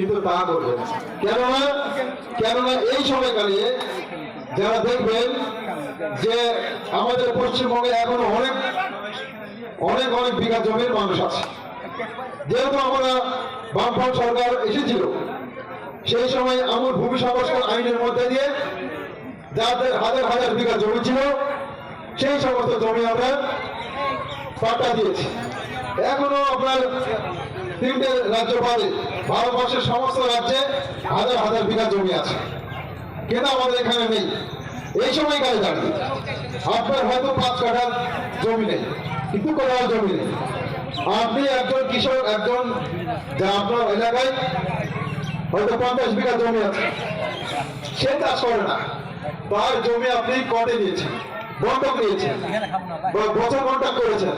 কিন্তু তা করবে না। কেননা কেননা এই সময়কালে যারা দেখবেন যে আমাদের পশ্চিমবঙ্গে এখনও অনেক অনেক অনেক বিঘা জমির মানুষ আছে। যেহেতু আমরা বামফ্রন্ট সরকার এসেছিল, সেই সময় আমূল ভূমি সংস্কার আইনের মধ্যে দিয়ে যাদের হাজার হাজার বিঘা জমি ছিল, সেই সমস্ত জমি আমরা পাট্টা দিয়েছি। এখনও আপনার তিনটে রাজ্য বাদে ভারতবর্ষের সমস্ত রাজ্যে হাজার হাজার বিঘা জমি আছে। কিন্তু আমাদের এখানে নেই। এই সময় সময়কালে দাঁড়িয়ে আপনার হয়তো পাঁচ কাঠা জমি নেই। কিন্তু কোথাও জমি নেই। আপনি একজন কৃষক, একজন যা আপনার এলাকায় হয়তো পঞ্চাশ বিঘা জমি আছে। সে চাষ করে না। তার জমি আপনি কটে নিয়েছেন বন্ধক নিয়েছেন বছর কন্ট্যাক্ট করেছেন।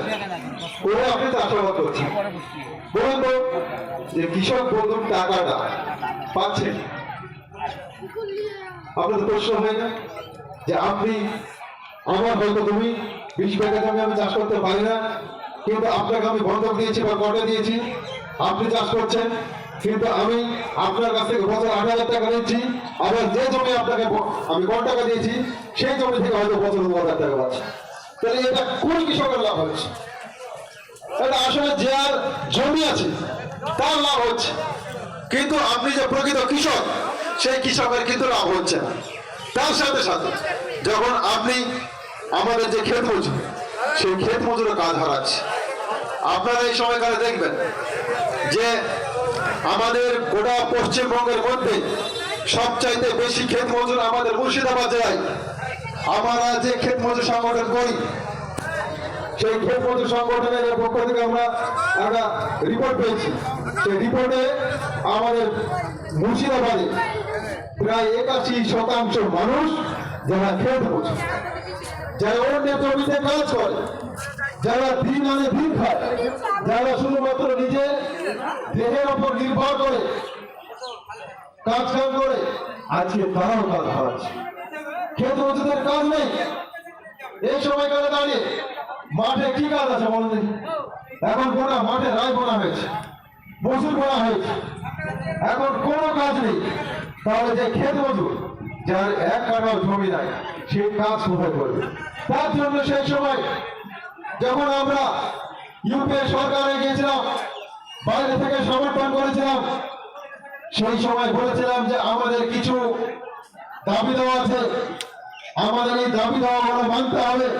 করে আপনি চাষাবাদ করছেন। বলুন তো যে কৃষক বন্ধুর টাকাটা পাচ্ছেন আপনাদের প্রশ্ন হয় না যে আপনি, আমার হয়তো তুমি বিশ বিঘা জমি আমি চাষ করতে পারি না, কিন্তু আপনাকে আমি বন্ধক দিয়েছি বা কটে দিয়েছি, আপনি চাষ করছেন, কিন্তু আমি আপনার কাছ থেকে বছর আট হাজার টাকা নিচ্ছি, আবার যে জমি আপনাকে আমি কত টাকা দিয়েছি, সেই জমি থেকে হয়তো বছর দু হাজার টাকা পাচ্ছি। তাহলে এটা কোন কৃষকের লাভ হচ্ছে এটা আসলে যে জমি আছে, তার লাভ হচ্ছে। কিন্তু আপনি যে প্রকৃত কৃষক, সেই কৃষকের কিন্তু লাভ হচ্ছে না। তার সাথে সাথে যখন আপনি আমাদের যে ক্ষেত মজুর, সেই ক্ষেত মজুরের কাজ হারাচ্ছে। আপনারা এই সময়কালে দেখবেন যে আমাদের গোটা পশ্চিমবঙ্গের মধ্যে সবচাইতে বেশি ক্ষেত মজুর আমাদের মুর্শিদাবাদ জেলায়। আমরা যে ক্ষেত মজুর সংগঠন করি সেই মজুর সংগঠনের পক্ষ থেকে আমরা একটা রিপোর্ট পেয়েছি। সেই রিপোর্টে আমাদের মুর্শিদাবাদে প্রায় একাশি শতাংশ মানুষ যারা ক্ষেত মজুর যারা অন্যের জমিতে কাজ করে, যারা দিন আনে দিন খায়, যারা শুধুমাত্র নিজের দেহের ওপর নির্ভর করে কাজ কাম করে, আজকে তারাও কাজ হারাচ্ছে ক্ষেত মজুদের কাজ নেই। এই সময়কালে দাঁড়িয়ে মাঠে কি কাজ আছে দেখি? এখন গোটা মাঠে রায় বোনা হয়েছে মজুর বোনা হয়েছে। এখন কোনো কাজ নেই। তাহলে যে ক্ষেত মজুর যার এক কাঠাও জমি নাই, সে কাজ কোথায় করবে? তার জন্য সেই সময় যখন আমরা ইউপিএ সরকারে গিয়েছিলাম, বাইরে থেকে সমর্থন করেছিলাম, সেই সময় বলেছিলাম যে আমাদের কিছু দাবি দেওয়া আছে। আমাদের এই দাবি দেওয়া মানতে হবে।